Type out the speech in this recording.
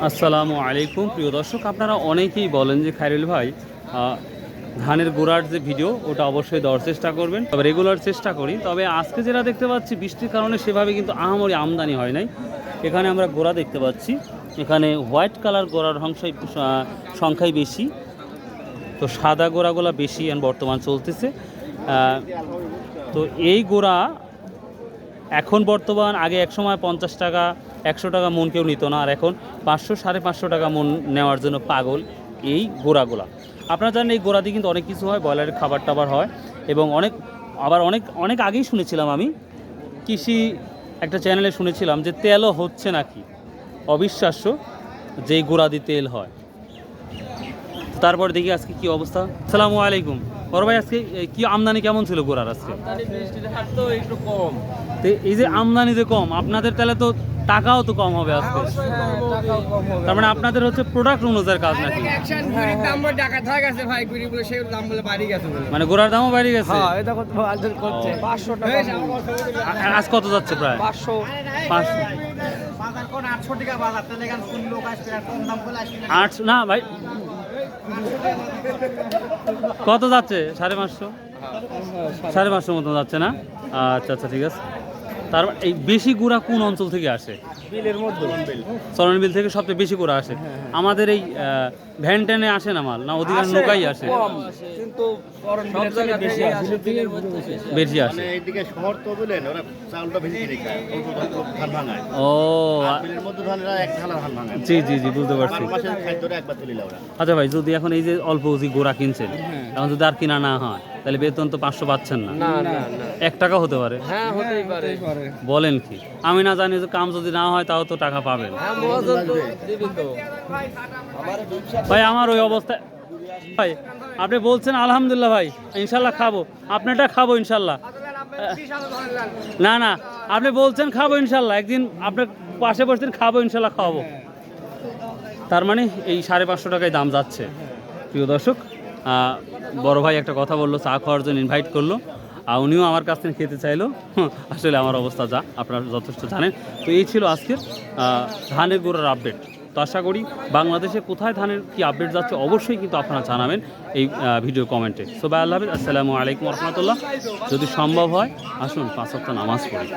আসসালামু আলাইকুম। প্রিয় দর্শক আপনারা অনেকেই বলেন যে খাইরুল ভাই ধানের গোড়ার যে ভিডিও ওটা অবশ্যই দেওয়ার চেষ্টা করবেন। তবে রেগুলার চেষ্টা করি। তবে আজকে যেটা দেখতে পাচ্ছি বৃষ্টির কারণে সেভাবে কিন্তু আহামরি আমদানি হয় নাই। এখানে আমরা গোড়া দেখতে পাচ্ছি। এখানে হোয়াইট কালার গোড়ার আহ, সংখ্যাই বেশি। তো সাদা গোড়াগুলো বেশি এখন বর্তমান চলতেছে। তো এই গোড়া এখন বর্তমান আগে এক সময় পঞ্চাশ টাকা একশো টাকা মন কেউ নিত না, আর এখন পাঁচশো, সাড়ে পাঁচশো টাকা মন নেওয়ার জন্য পাগল এই গোড়াগুলা। আপনারা জানেন এই গোড়া দিয়ে কিন্তু অনেক কিছু হয়, ব্রয়লারের খাবার টাবার হয়, এবং অনেক, আবার অনেক অনেক আগেই শুনেছিলাম আমি, কৃষি একটা চ্যানেলে শুনেছিলাম যে তেলও হচ্ছে নাকি? অবিশ্বাস্য যে এই গোড়া দিয়ে তেল হয়। তারপর দেখি আজকে কি অবস্থা। সালামু আলাইকুম। বড় ভাই আজকে কি আমদানি কেমন ছিল গোড়ার আজকে? একটু কম। এই যে আমদানি যে কম আপনাদের তাহলে তো টাকাও তো কম হবে আজকে। তার মানে আপনাদের হচ্ছে প্রোডাক্ট অনুযায়ী কাজ নাকি? মানে গোড়ার দামও বেড়ে গেছে? হ্যাঁ আজ কত যাচ্ছে প্রায়? পাঁচশো। পাঁচশো আটশো না ভাই কত যাচ্ছে? সাড়ে পাঁচশো? সাড়ে পাঁচশো মতো যাচ্ছে না? আচ্ছা আচ্ছা ঠিক আছে। তার মানে এই বেশি গুড়া কোন অঞ্চল থেকে আসে? বিলের মধ্যে। চরণবিল থেকে সবচেয়ে বেশি গুড়া আসে। আমাদের এই ভ্যান ট্যানে আসে না মাল? না ওদিকে নৌকাই আসে? কিন্তু বেশি আসে। মানে ও জি জি জি বুঝতে পারছি। আচ্ছা ভাই যদি এখন এই যে অল্প উজি গোড়া কিনছেন এখন যদি আর কিনা না হয় তাহলে বেতন তো পাঁচশো পাচ্ছেন না। এক টাকা হতে পারে। হ্যাঁ পারে। বলেন কি? আমি না জানি যে কাম যদি না হয় তাও তো টাকা পাবেন। হ্যাঁ ভাই আমার ওই অবস্থা ভাই আপনি বলছেন আলহামদুলিল্লাহ ভাই ইনশাল্লাহ খাব। আপনারটা খাব ইনশাল্লাহ। না না আপনি বলছেন খাব ইনশাল্লাহ। একদিন আপনার পাশে বসতেন খাব ইনশাল্লাহ খাওয়াবো। তার মানে এই সাড়ে পাঁচশো টাকায় দাম যাচ্ছে। প্রিয় দর্শক বড় ভাই একটা কথা বলল, চা খাওয়ার জন্য ইনভাইট করল। আর উনিও আমার কাছ থেকে খেতে চাইলো। আসলে আমার অবস্থা যা, আপনারা যথেষ্ট জানেন। তো এই ছিল আজকের ধানের গোড়ার আপডেট তো আশা করি বাংলাদেশে কোথায় ধানের কি আপডেট যাচ্ছে অবশ্যই কিন্তু আপনারা জানাবেন এই ভিডিও কমেন্টে সো বাই আল্লাহ আসসালামু আলাইকুম রহমতুল্লাহ। যদি সম্ভব হয়, আসুন, পাঁচ সপ্তাহ নামাজ পড়ি।